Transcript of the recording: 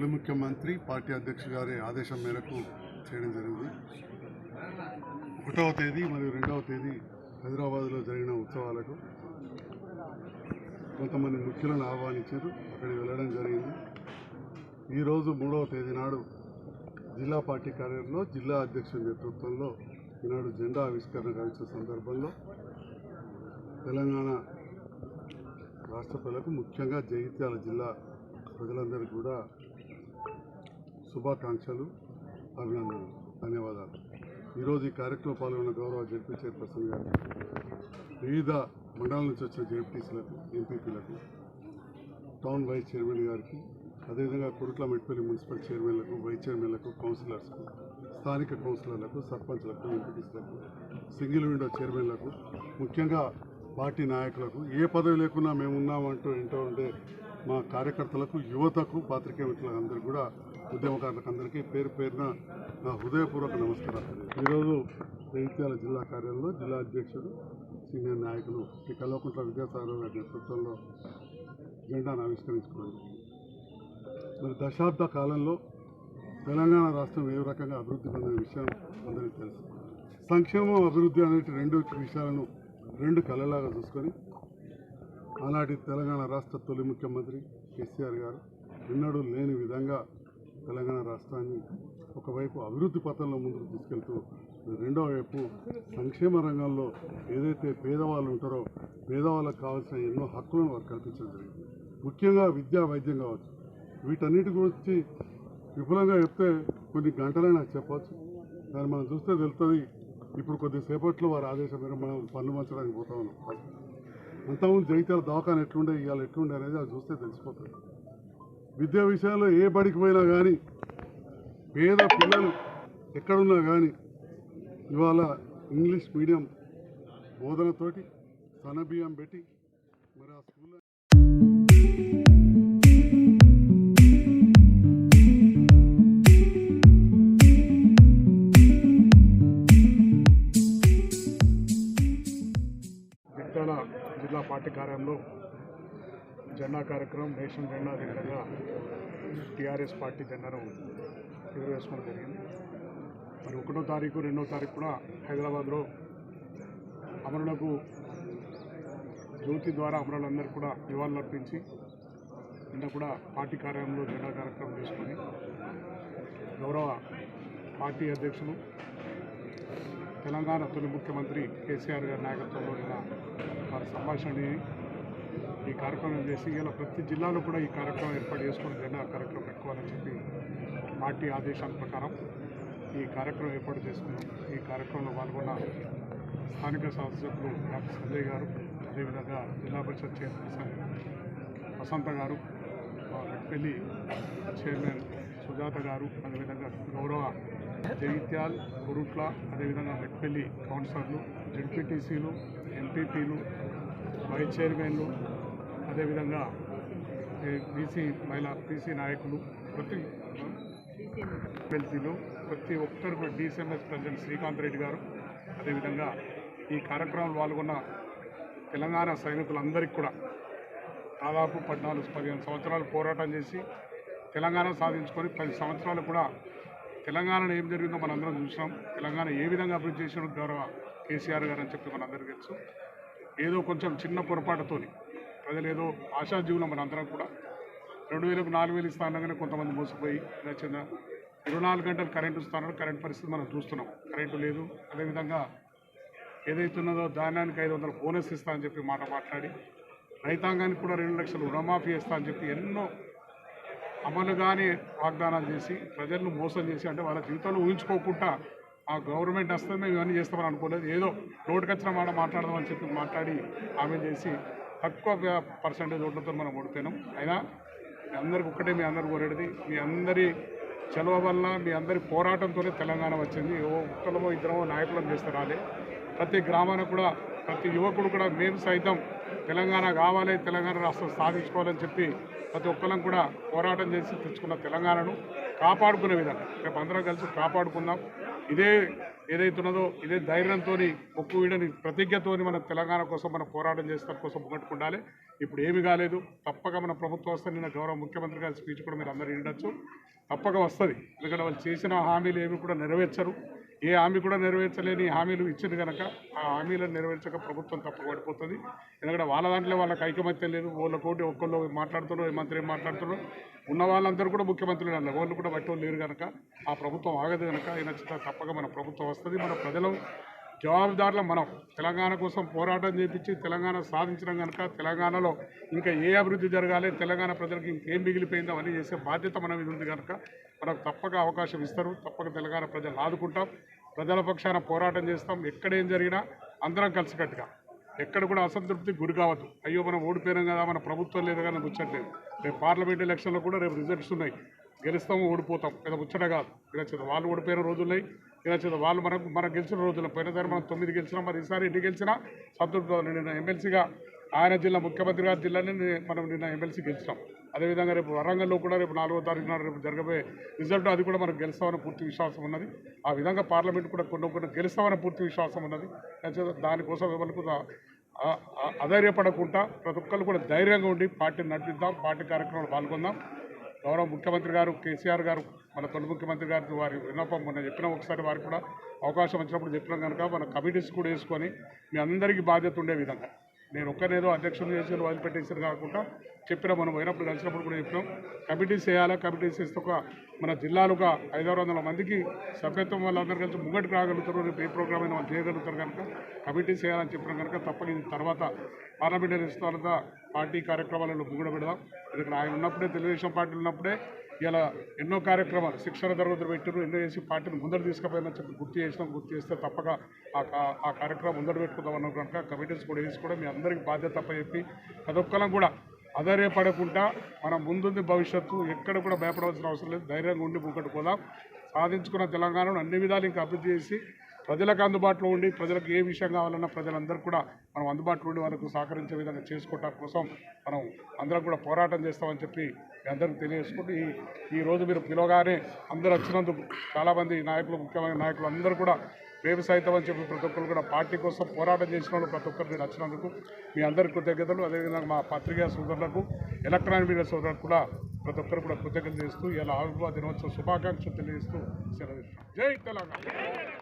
తొలి ముఖ్యమంత్రి పార్టీ అధ్యక్షుడు గారి ఆదేశం మేరకు చేయడం జరిగింది. ఒకటవ తేదీ మరియు రెండవ తేదీ హైదరాబాద్లో జరిగిన ఉత్సవాలకు కొంతమంది ముఖ్యులను ఆహ్వానించారు. అక్కడికి వెళ్ళడం జరిగింది. ఈరోజు మూడవ తేదీ నాడు జిల్లా పార్టీ కార్యాలయంలో జిల్లా అధ్యక్షుడి నేతృత్వంలో ఈనాడు జెండా ఆవిష్కరణ గావించిన సందర్భంలో తెలంగాణ రాష్ట్ర ప్రజలకు ముఖ్యంగా జగిత్యాల జిల్లా ప్రజలందరికీ కూడా శుభాకాంక్షలు అభినందనలు. ధన్యవాదాలు. ఈరోజు ఈ కార్యక్రమం పాల్గొన్న గౌరవ జడ్పీ చైర్పర్సన్ గారు వివిధ మండలాల నుంచి వచ్చిన జడ్పీసీలకు ఎంపీపీలకు టౌన్ వైస్ చైర్మన్ గారికి అదేవిధంగా కురుట్ల మెట్పల్లి మున్సిపల్ చైర్మన్లకు వైస్ చైర్మన్లకు కౌన్సిలర్స్కు స్థానిక కౌన్సిలర్లకు సర్పంచ్లకు ఎంపీటీసీలకు సింగిల్ విండో చైర్మన్లకు ముఖ్యంగా పార్టీ నాయకులకు ఏ పదవి లేకున్నా మేము ఉన్నామంటూ ఏంటో ఉండే మా కార్యకర్తలకు యువతకు పాత్రికేయ మిత్రులకు కూడా ఉద్యమకారులకు అందరికీ పేరు పేరున నా హృదయపూర్వక నమస్కారం ఈరోజు జగిత్యాల జిల్లా కార్యాలయంలో జిల్లా అధ్యక్షుడు సీనియర్ నాయకులు శ్రీ కల్వకుంట్ల విద్యాసాగర్ గారి నేతృత్వంలో జెండాను ఆవిష్కరించుకున్నాను. మరి దశాబ్ద కాలంలో తెలంగాణ రాష్ట్రం ఏ రకంగా అభివృద్ధి పొందిన విషయం అందరికీ తెలుసు. సంక్షేమం అభివృద్ధి అనేటి రెండు విషయాలను రెండు కళలాగా చూసుకొని ఆనాటి తెలంగాణ రాష్ట్ర తొలి ముఖ్యమంత్రి కేసీఆర్ గారు ఎన్నడూ లేని విధంగా తెలంగాణ రాష్ట్రాన్ని ఒకవైపు అభివృద్ధి పథంలో ముందుకు తీసుకెళ్తూ రెండో వైపు సంక్షేమ రంగంలో ఏదైతే పేదవాళ్ళు ఉంటారో పేదవాళ్ళకు కావాల్సిన ఎన్నో హక్కులను వారు కల్పించడం జరిగింది. ముఖ్యంగా విద్యా వైద్యం కావచ్చు. వీటన్నిటి గురించి విపులంగా చెప్తే కొన్ని గంటలే నాకు చెప్పవచ్చు దాన్ని మనం చూస్తే తెలుస్తుంది. ఇప్పుడు కొద్దిసేపట్లో వారి ఆదేశం మేరకు మనం పనులు మంచడానికి పోతా ఉన్నాం. అంతకుముందు జగిత్యాల దవాఖాన ఎట్లుండే ఇవాళ ఎట్లుండే అనేది అది చూస్తే తెలిసిపోతుంది. విద్యా విషయంలో ఏ బడికి పోయినా కానీ పేద పిల్లలు ఎక్కడున్నా కానీ ఇవాళ ఇంగ్లీష్ మీడియం బోధనతోటి సనబియ్యం పెట్టి మరి ఆ స్కూల్లో జిల్లా పార్టీ కార్యాలయంలో జెండా కార్యక్రమం నేషన్ జెండా దగ్గరగా టీఆర్ఎస్ పార్టీ జెండాను ఎగురవేసుకోవడం జరిగింది. మరి ఒకటో తారీఖు రెండో తారీఖు కూడా హైదరాబాద్లో అమరులకు జ్యోతి ద్వారా అమరులందరూ కూడా నివాళులర్పించి నిన్న కూడా పార్టీ కార్యాలయంలో జెండా కార్యక్రమం చేసుకుని గౌరవ పార్టీ అధ్యక్షులు తెలంగాణ తొలి ముఖ్యమంత్రి కేసీఆర్ గారి నాయకత్వంలో నిన్న వారి సంభాషణని ఈ కార్యక్రమం చేసి ఇలా ప్రతి జిల్లాలో కూడా ఈ కార్యక్రమం ఏర్పాటు చేసుకుని జెండా కార్యక్రమం పెట్టుకోవాలని చెప్పి పార్టీ ఆదేశాల ప్రకారం ఈ కార్యక్రమం ఏర్పాటు చేసుకున్నాం. ఈ కార్యక్రమంలో పాల్గొన్న స్థానిక శాసనసభ్యులు డాక్టర్ సంజయ్ గారు అదేవిధంగా జిల్లా పరిషత్ చైర్పర్సన్ వసంత గారు పెళ్ళి చైర్మన్ సుజాత గారు అదేవిధంగా గౌరవ జగిత్యాల్ కురుట్ల అదేవిధంగా మెట్పల్లి కౌన్సిలర్లు జడ్పీటీసీలు ఎంపీపీలు వైస్ చైర్మన్లు అదేవిధంగా బీసీ మహిళా బీసీ నాయకులు ప్రతి ఎమ్మెల్సీలు ప్రతి ఒక్కరు కూడా డిసిఎంఎస్ ప్రెసిడెంట్ శ్రీకాంత్ రెడ్డి గారు అదేవిధంగా ఈ కార్యక్రమంలో పాల్గొన్న తెలంగాణ సైనికులందరికీ కూడా దాదాపు పద్నాలుగు పదిహేను సంవత్సరాలు పోరాటం చేసి తెలంగాణ సాధించుకొని పది సంవత్సరాలు కూడా తెలంగాణలో ఏం జరిగిందో మనందరం చూసాం తెలంగాణ ఏ విధంగా అభివృద్ధి చేసిన గౌరవ కేసీఆర్ గారు అని చెప్పి మనందరికీ తెలుసు. ఏదో కొంచెం చిన్న పొరపాటుతోని ప్రజలు ఆశాజీవులం మన మనందరం కూడా. రెండు వేలకు నాలుగు వేలు ఇస్తానగానే కొంతమంది మోసపోయి నచ్చిన ఇరవై నాలుగు గంటలు కరెంటు ఇస్తానని కరెంట్ పరిస్థితి మనం చూస్తున్నాం. కరెంటు లేదు. అదేవిధంగా ఏదైతున్నదో ధాన్యానికి ఐదు వందల బోనస్ ఇస్తా అని చెప్పి మాట మాట్లాడి రైతాంగానికి కూడా రెండు లక్షలు రుణమాఫీ ఇస్తా అని చెప్పి ఎన్నో అమలుగానే వాగ్దానాలు చేసి ప్రజలను మోసం చేసి అంటే వాళ్ళ జీవితంలో ఊహించుకోకుండా ఆ గవర్నమెంట్ వస్తే మేము ఇవన్నీ చేస్తామని అనుకోలేదు. ఏదో రోడ్డుకి వచ్చిన మాట మాట్లాడదామని చెప్పి మాట్లాడి ఆమె చేసి తక్కువ పర్సంటేజ్ ఓట్లతో మనం ఓడిపోయినాం అయినా మీ అందరికి ఒక్కటే మీ అందరు కోరేది మీ అందరి చలవ వల్ల మీ అందరి పోరాటంతోనే తెలంగాణ వచ్చింది. ఓ ఒక్కలమో ఇద్దరమో నాయకులను చేస్తే రాలే. ప్రతి గ్రామానికి కూడా ప్రతి యువకుడు కూడా మేము సైతం తెలంగాణ కావాలి తెలంగాణ రాష్ట్రం సాధించుకోవాలని చెప్పి ప్రతి ఒక్కరం కూడా పోరాటం చేసి తెచ్చుకున్న తెలంగాణను కాపాడుకునే విధంగా. రేపు అందరం కలిసి కాపాడుకుందాం. ఇదే ఏదైతున్నదో ఇదే ధైర్యంతో ఒక్కు వీడని ప్రతిజ్ఞతో మన తెలంగాణ కోసం మనం పోరాటం చేస్తాం కోసం ముగ్గట్టుకుండాలి ఇప్పుడు ఏమి కాలేదు. తప్పక మన ప్రభుత్వం వస్తే నిన్న గౌరవ ముఖ్యమంత్రి గారి స్పీచ్ కూడా మీరు అందరూ వినొచ్చు. తప్పక వస్తుంది. ఎందుకంటే వాళ్ళు చేసిన హామీలు ఏమి కూడా నెరవేర్చరు. ఏ హామీ కూడా నెరవేర్చలేని హామీలు ఇచ్చింది కనుక ఆ హామీలను నెరవేర్చక ప్రభుత్వం తప్పు పడిపోతుంది ఎందుకంటే వాళ్ళ దాంట్లో వాళ్ళకి ఐకమత్యం లేదు. వాళ్ళ కోటి ఒక్కళ్ళు మాట్లాడుతున్నారు మంత్రి ఏం మాట్లాడుతున్నారు. ఉన్న వాళ్ళందరూ కూడా ముఖ్యమంత్రులు అన్నారు. వాళ్ళు కూడా బట్టి లేరు కనుక ఆ ప్రభుత్వం ఆగదు కనుక అయినా తప్పక మన ప్రభుత్వం వస్తుంది. మన ప్రజలు జవాబుదారులు మనం. తెలంగాణ కోసం పోరాటం చేపించి తెలంగాణ సాధించడం కనుక తెలంగాణలో ఇంకా ఏ అభివృద్ధి జరగాలి తెలంగాణ ప్రజలకు ఇంకేం మిగిలిపోయిందో అని చేసే బాధ్యత మన మీద ఉంది కనుక మనకు తప్పక అవకాశం ఇస్తారు. తప్పక తెలంగాణ ప్రజలు ఆదుకుంటాం. ప్రజల పక్షాన పోరాటం చేస్తాం. ఎక్కడేం జరిగినా అందరం కలిసికట్టుగా. ఎక్కడ కూడా అసంతృప్తికి గురి కావద్దు. అయ్యో మనం ఓడిపోయినాం కదా మన ప్రభుత్వం లేదు కానీ ముచ్చట్లేదు. రేపు పార్లమెంట్ ఎలక్షన్లో కూడా రేపు రిజల్ట్స్ ఉన్నాయి. గెలుస్తాము ఓడిపోతాం. లేదా ముచ్చట కాదు. ఇలా వాళ్ళు ఓడిపోయిన రోజులున్నాయి ఇలా చేత వాళ్ళు మనకు మనం గెలిచిన రోజులు పోయినసారి మనం తొమ్మిది గెలిచినా మరి ఈసారి ఎన్ని గెలిచినా సంతృప్తి నిన్న ఎమ్మెల్సీగా ఆయన జిల్లా ముఖ్యమంత్రిగా జిల్లాని మనం నిన్న ఎమ్మెల్సీ గెలిచినాం. అదేవిధంగా రేపు వరంగల్లో కూడా రేపు నాలుగో తారీఖు రేపు జరగబోయే రిజల్ట్ అది కూడా మనం గెలుస్తామని పూర్తి విశ్వాసం ఉన్నది. ఆ విధంగా పార్లమెంట్ కూడా కొన్ని కొన్ని గెలుస్తామని పూర్తి విశ్వాసం ఉన్నది. దానికోసం ఎవరికి అధైర్యపడకుండా ప్రతి ఒక్కరు కూడా ధైర్యంగా ఉండి పార్టీని నడిపిద్దాం పార్టీ కార్యక్రమాలు పాల్గొందాం. గౌరవ ముఖ్యమంత్రి గారు కేసీఆర్ గారు మన తొలి ముఖ్యమంత్రి గారికి వారి విన్నపం మొన్న చెప్పిన ఒకసారి వారికి కూడా అవకాశం వచ్చినప్పుడు చెప్పినాం కనుక మన కమిటీస్ కూడా వేసుకొని మీ అందరికీ బాధ్యత ఉండే విధంగా. నేను ఒక్కనేదో అధ్యక్షులు చేసి వదిలిపెట్టేసారు కాకుండా చెప్పిన మనం పోయినప్పుడు కలిసినప్పుడు కూడా చెప్పినాం. కమిటీస్ చేయాలా? కమిటీస్ చేస్తే ఒక మన జిల్లాలో ఐదారు వందల మందికి సభ్యత్వం వాళ్ళందరూ కలిసి ముంగటికి రాగలుగుతారు. రేపు ఏ ప్రోగ్రామ్ అయినా వాళ్ళు చేయగలుగుతారు కనుక. కమిటీస్ చేయాలని చెప్పినాం కనుక తప్పక తర్వాత పార్లమెంటరీ తర్వాత పార్టీ కార్యక్రమాలలో ముంగడ పెడదాం. ఎందుకంటే ఆయన ఉన్నప్పుడే తెలుగుదేశం పార్టీ ఉన్నప్పుడే ఇలా ఎన్నో కార్యక్రమాలు శిక్షణ తరగతులు పెట్టారు ఎన్నో చేసి పార్టీని ముందర తీసుకుపోయినా చెప్పి గుర్తు చేసినాం. గుర్తు చేస్తే తప్పక ఆ కా- ఆ కార్యక్రమం ముందర పెట్టుకుందాం అన్నాం కనుక. కమిటీస్ కూడా వేసి కూడా మీ అందరికీ బాధ్యత తప్ప చెప్పి ప్రతి ఒక్కరం కూడా అధైర్యపడకుండా మన ముందుంది భవిష్యత్తు ఎక్కడ కూడా భయపడవలసిన అవసరం లేదు. ధైర్యంగా ఉండి ముంగట్టు పోదాం. సాధించుకున్న తెలంగాణను అన్ని విధాలు ఇంకా అభివృద్ధి చేసి ప్రజలకు అందుబాటులో ఉండి ప్రజలకు ఏ విషయం కావాలన్నా ప్రజలందరూ కూడా మనం అందుబాటులో ఉండి వాళ్ళకు సహకరించే విధంగా చేసుకోవటం కోసం మనం అందరం కూడా పోరాటం చేస్తామని చెప్పి మీ అందరికీ తెలియజేసుకుంటూ ఈ ఈ రోజు మీరు పిలవగానే అందరూ వచ్చినందుకు చాలామంది నాయకులు ముఖ్యమైన నాయకులు అందరూ కూడా రేపు సైతం అని చెప్పి ప్రతి ఒక్కరు కూడా పార్టీ కోసం పోరాటం చేసిన వాళ్ళు ప్రతి ఒక్కరు మీరు వచ్చినందుకు మీ అందరి కృతజ్ఞతలు. అదేవిధంగా మా పత్రికా సోదరులకు ఎలక్ట్రానిక్ మీడియా సోదరులకు కూడా ప్రతి ఒక్కరు కూడా కృతజ్ఞతలు చేస్తూ ఇలా ఆవిర్భావ దినోత్సవ శుభాకాంక్షలు తెలియజేస్తూ సెలవు జై తెలంగాణ.